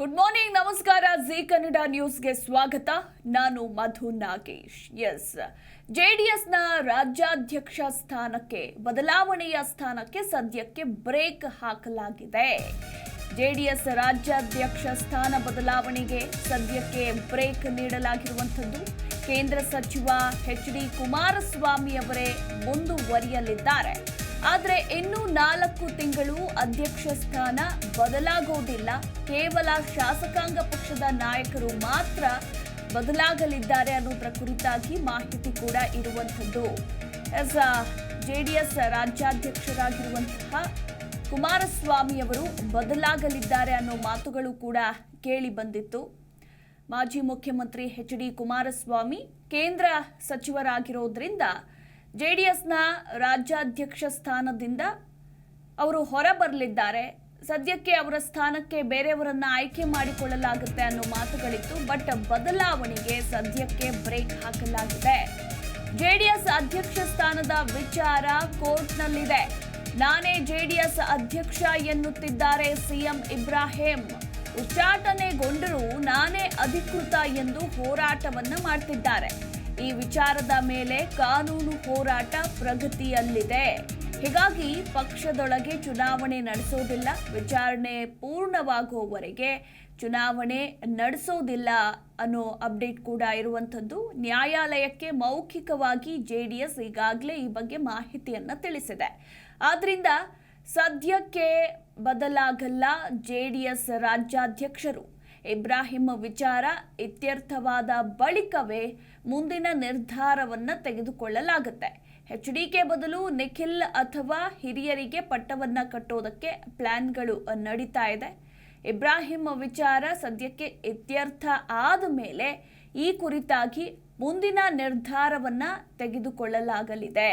Good morning ನಮಸ್ಕಾರ. Zee Kannada ನ್ಯೂಸ್ಗೆ ಸ್ವಾಗತ. ನಾನು ಮಧು ನಾಗೇಶ್. ಎಸ್ ಜೆಡಿಎಸ್ನ ರಾಜ್ಯಾಧ್ಯಕ್ಷ ಸ್ಥಾನಕ್ಕೆ, ಬದಲಾವಣೆಯ ಸ್ಥಾನಕ್ಕೆ ಸದ್ಯಕ್ಕೆ ಬ್ರೇಕ್ ಹಾಕಲಾಗಿದೆ. ಜೆಡಿಎಸ್ ರಾಜ್ಯಾಧ್ಯಕ್ಷ ಸ್ಥಾನ ಬದಲಾವಣೆಗೆ ಸದ್ಯಕ್ಕೆ ಬ್ರೇಕ್ ನೀಡಲಾಗಿರುವಂಥದ್ದು. ಕೇಂದ್ರ ಸಚಿವ ಎಚ್ ಡಿ ಕುಮಾರಸ್ವಾಮಿ ಅವರೇ ಮುಂದುವರಿಯಲಿದ್ದಾರೆ. ಆದರೆ ಇನ್ನೂ ನಾಲ್ಕು ತಿಂಗಳು ಅಧ್ಯಕ್ಷ ಸ್ಥಾನ ಬದಲಾಗುವುದಿಲ್ಲ ಕೇವಲ ಶಾಸಕಾಂಗ ಪಕ್ಷದ ನಾಯಕರು ಮಾತ್ರ ಬದಲಾಗಲಿದ್ದಾರೆ ಅನ್ನೋದರ ಕುರಿತಾಗಿ ಮಾಹಿತಿ ಕೂಡ ಇರುವಂಥದ್ದು. ಎಸ್ ಜೆ ಡಿ ಎಸ್ ರಾಜ್ಯಾಧ್ಯಕ್ಷರಾಗಿರುವಂತಹ ಕುಮಾರಸ್ವಾಮಿ ಅವರು ಬದಲಾಗಲಿದ್ದಾರೆ ಅನ್ನೋ ಮಾತುಗಳು ಕೂಡ ಕೇಳಿ ಬಂದಿತ್ತು. ಮಾಜಿ ಮುಖ್ಯಮಂತ್ರಿ ಎಚ್ ಡಿ ಕುಮಾರಸ್ವಾಮಿ ಕೇಂದ್ರ ಸಚಿವರಾಗಿರೋದ್ರಿಂದ ಜೆಡಿಎಸ್ನ ರಾಜ್ಯಾಧ್ಯಕ್ಷ ಸ್ಥಾನದಿಂದ ಅವರು ಹೊರಬರಲಿದ್ದಾರೆ. ಸದ್ಯಕ್ಕೆ ಅವರ ಸ್ಥಾನಕ್ಕೆ ಬೇರೆಯವರನ್ನ ಆಯ್ಕೆ ಮಾಡಿಕೊಳ್ಳಲಾಗುತ್ತೆ ಅನ್ನೋ ಮಾತುಗಳಿತ್ತು. ಬಟ್ ಬದಲಾವಣೆಗೆ ಸದ್ಯಕ್ಕೆ ಬ್ರೇಕ್ ಹಾಕಲಾಗಿದೆ. ಜೆಡಿಎಸ್ ಅಧ್ಯಕ್ಷ ಸ್ಥಾನದ ವಿಚಾರ ಕೋರ್ಟ್ನಲ್ಲಿದೆ. ನಾನೇ ಜೆಡಿಎಸ್ ಅಧ್ಯಕ್ಷ ಎನ್ನುತ್ತಿದ್ದಾರೆ ಸಿಎಂ ಇಬ್ರಾಹಿಂ. ಉಚ್ಚಾಟನೆಗೊಂಡರೂ ನಾನೇ ಅಧಿಕೃತ ಎಂದು ಹೋರಾಟವನ್ನ ಮಾಡ್ತಿದ್ದಾರೆ. ಈ ವಿಚಾರದ ಮೇಲೆ ಕಾನೂನು ಹೋರಾಟ ಪ್ರಗತಿಯಲ್ಲಿದೆ. ಹೀಗಾಗಿ ಪಕ್ಷದೊಳಗೆ ಚುನಾವಣೆ ನಡೆಸೋದಿಲ್ಲ, ವಿಚಾರಣೆ ಪೂರ್ಣವಾಗುವವರೆಗೆ ಚುನಾವಣೆ ನಡೆಸೋದಿಲ್ಲ ಅನ್ನೋ ಅಪ್ಡೇಟ್ ಕೂಡ ಇರುವಂಥದ್ದು. ನ್ಯಾಯಾಲಯಕ್ಕೆ ಮೌಖಿಕವಾಗಿ ಜೆ ಡಿ ಎಸ್ ಈಗಾಗಲೇ ಈ ಬಗ್ಗೆ ಮಾಹಿತಿಯನ್ನು ತಿಳಿಸಿದೆ. ಆದ್ದರಿಂದ ಸದ್ಯಕ್ಕೆ ಬದಲಾಗಲ್ಲ ಜೆ ಡಿ ಎಸ್ ರಾಜ್ಯಾಧ್ಯಕ್ಷರು. ಇಬ್ರಾಹಿಂ ವಿಚಾರ ಇತ್ಯರ್ಥವಾದ ಬಳಿಕವೇ ಮುಂದಿನ ನಿರ್ಧಾರವನ್ನು ತೆಗೆದುಕೊಳ್ಳಲಾಗುತ್ತೆ. ಎಚ್ ಡಿಕೆ ಬದಲು ನಿಖಿಲ್ ಅಥವಾ ಹಿರಿಯರಿಗೆ ಪಟ್ಟವನ್ನು ಕಟ್ಟೋದಕ್ಕೆ ಪ್ಲ್ಯಾನ್ಗಳು ನಡೀತಾ ಇದೆ. ಇಬ್ರಾಹಿಂ ವಿಚಾರ ಸದ್ಯಕ್ಕೆ ಇತ್ಯರ್ಥ ಆದ ಮೇಲೆ ಈ ಕುರಿತಾಗಿ ಮುಂದಿನ ನಿರ್ಧಾರವನ್ನು ತೆಗೆದುಕೊಳ್ಳಲಾಗಲಿದೆ.